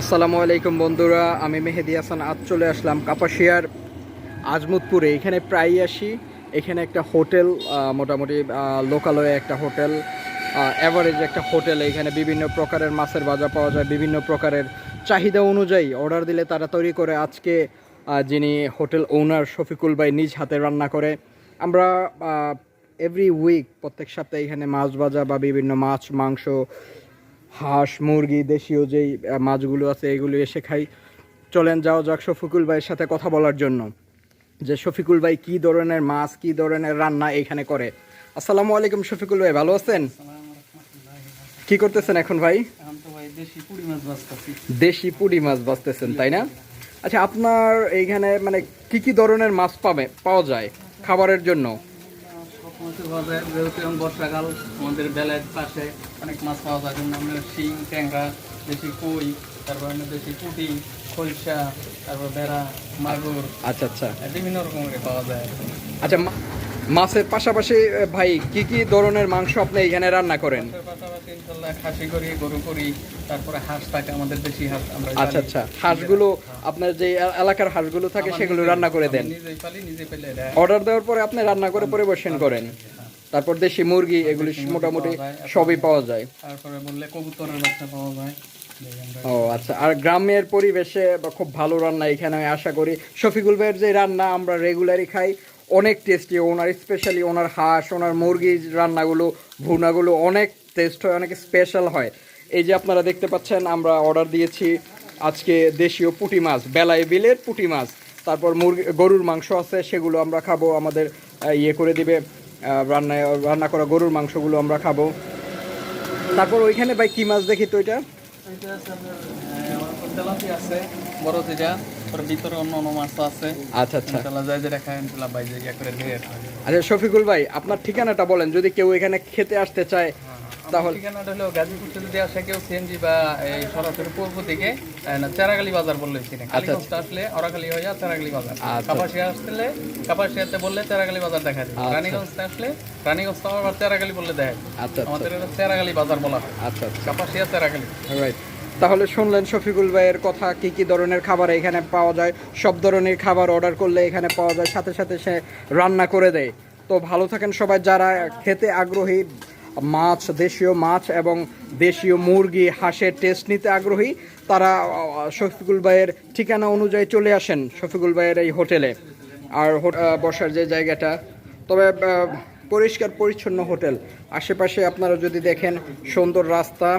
আসসালামু আলাইকুম বন্ধুরা, আমি মেহেদি হাসান, আজ চলে আসলাম কাপাসিয়ার আজমুদপুরে এখানে প্রায়ই আসি, এখানে একটা হোটেল মোটামুটি লোকালয়ে একটা হোটেল অ্যাভারেজ একটা হোটেল। এখানে বিভিন্ন প্রকারের মাছের বাজা পাওয়া যায়, বিভিন্ন প্রকারের চাহিদা অনুযায়ী অর্ডার দিলে তারা তৈরি করে। আজকে যিনি হোটেল ওনার শফিকুল ভাই নিজ হাতে রান্না করে। আমরা এভরি উইক প্রত্যেক সপ্তাহে এখানে মাছ ভাজা বা বিভিন্ন মাছ, মাংস হাঁস মুরগি দেশীয় যেই মাছগুলো আছে এগুলো এসে খাই। চলেন যাও যাক শফিকুল ভাইয়ের সাথে কথা বলার জন্য। যে শফিকুল ভাই কি ধরনের মাছ কি ধরনের রান্না এখানে করে? আসসালামু আলাইকুম শফিকুল ভাই ভালো আছেন? কি করতেছেন এখন ভাই? দেশি পুরি মাছ বাঁচতেছেন তাই না? আচ্ছা আপনার এইখানে মানে কি কি ধরনের মাছ পাবে পাওয়া যায় খাবারের জন্য? যায় যেহেতু এখন বর্ষাকাল আমাদের বেলার পাশে অনেক মাছ পাওয়া যায় যেমন আমরা শিং ট্যাংরা দেশি কই তারপর দেশি পুটি খলসা তারপর বেড়া মাগুর আচ্ছা আচ্ছা বিভিন্ন রকমের পাওয়া যায়। আচ্ছা মা- মাছের পাশাপাশি ভাই কি কি ধরনের মাংস আপনি এখানে রান্না করেন? পাশাপাশি ইনশাল্লাহ খাসি করি গরু করি তারপরে হাঁস থাকে আমাদের দেশি হাঁস আমরা আচ্ছা আচ্ছা। হাঁসগুলো আপনার যে এলাকার হাঁসগুলো থাকে সেগুলো রান্না করে দেন? অর্ডার দেওয়ার পরে আপনি রান্না করে পরিবেশন করেন। তারপর দেশি মুরগি এগুলি মোটামুটি সবই পাওয়া যায়। তারপরে বললে কবুতরের বাচ্চা পাওয়া যায়। ও আচ্ছা। আর গ্রামের পরিবেশে খুব ভালো রান্না এখানে আমি আশা করি। শফিকুল ভাইয়ের যে রান্না আমরা রেগুলারই খাই অনেক টেস্টি ওনার স্পেশালি ওনার হাঁস, ওনার মুরগির রান্নাগুলো, ভুনাগুলো অনেক টেস্ট হয়, অনেক স্পেশাল হয়। এই যে আপনারা দেখতে পাচ্ছেন, আমরা অর্ডার দিয়েছি আজকে দেশীয় পুঁটি মাছ বেলায় বিলের পুঁটি মাছ। তারপর মুরগি, গরুর মাংস আছে, সেগুলো আমরা খাব, আমাদের ইয়ে করে দিবে রান্না রান্না করা গরুর মাংসগুলো আমরা খাব। তারপর ওইখানে ভাই কী মাছ দেখি তো এটা? বড় ওর ভিতরে অন্য অন্য মাছ আছে। আচ্ছা আচ্ছা। যাই করে আচ্ছা শফিকুল ভাই আপনার ঠিকানাটা বলেন যদি কেউ এখানে খেতে আসতে চায় তাহলে তাহলে ঠিকানাটা হলো গাজীপুর যদি আসে কেউ সিএনজি বা এই সরাসরি পূর্ব দিকে চেরাগালি বাজার বললে চিনে কালীগঞ্জ আসলে অরাগালি হয়ে যায় চেরাগালি বাজার। আচ্ছা। কাপাসিয়া আসলে কাপাসিয়াতে বললে চেরাগালি বাজার দেখা যায়। আচ্ছা। রানীগঞ্জ আসলে রানীগঞ্জ তো আবার চেরাগালি বললে দেখা যায়। আচ্ছা আচ্ছা। আমাদের চেরাগালি বাজার বলা হয়। আচ্ছা আচ্ছা। কাপাসিয়া চেরাগালি। রাইট তাহলে শুনলেন শফিকুল ভাইয়ের কথা, কি কি ধরনের খাবার এখানে পাওয়া যায়। সব ধরনের খাবার অর্ডার করলে এখানে পাওয়া যায়, সাথে সাথে সে রান্না করে দেয়। তো ভালো থাকেন সবাই, যারা খেতে আগ্রহী, মাছ, দেশীয় মাছ এবং দেশীয় মুরগি, হাঁসের টেস্ট নিতে আগ্রহী, তারা শফিকুল ভাইয়ের ঠিকানা অনুযায়ী চলে আসেন শফিকুল ভাইয়ের এই হোটেলে আর বসার যে জায়গাটা। তবে পরিষ্কার পরিচ্ছন্ন হোটেল। আশেপাশে আপনারা যদি দেখেন সুন্দর রাস্তা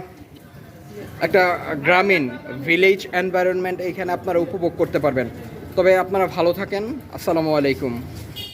একটা গ্রামীণ ভিলেজ এনভায়রনমেন্ট এখানে আপনারা উপভোগ করতে পারবেন। তবে আপনারা ভালো থাকেন। আসসালামু আলাইকুম।